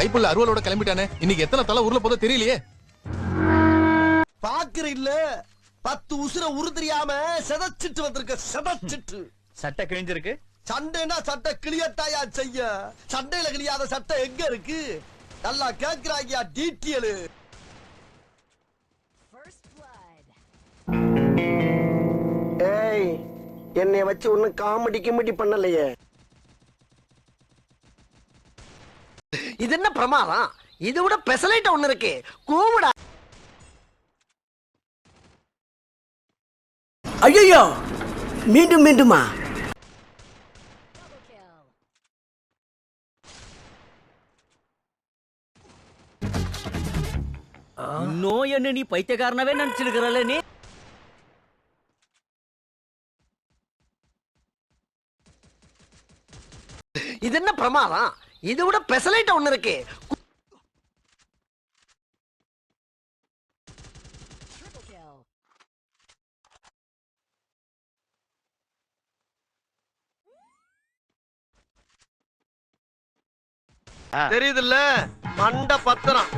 கைப்புள்ள அருவலோட கிளம்பிட்டானே? இன்னைக்கு எத்தனை தலை உருள போதோ தெரியலையே. பாக்குற இல்ல பத்து உசுர உரு தெரியாம செதச்சிட்டு வந்திருக்க செதச்சிட்டு. சட்டை கிழிஞ்சிருக்கு. சண்டைனா சட்டை கிளியத்தாயா செய்ய? சண்டையில கிளியாத சட்டை எங்க இருக்கு? நல்லா கேக்குறாங்கயா டீட்டியலு ஏய் என்னைய வச்சு ஒன்னும் காமெடி கிமெடி பண்ணலையே. இது என்ன பிரமாதம்? இது விட பெசலைட் ஒண்ணு இருக்கு. கூமுடா ஐயோ மீண்டும் மீண்டுமா? இன்னும் என்ன நீ பைத்தியக்காரனவே நினைச்சிருக்கிறல்ல நீ? இது என்ன பிரமாதம்? இது விட பெசலைட் ஒண்ணு இருக்கு. தெரியுதுல்ல? மண்ட பத்திரம்.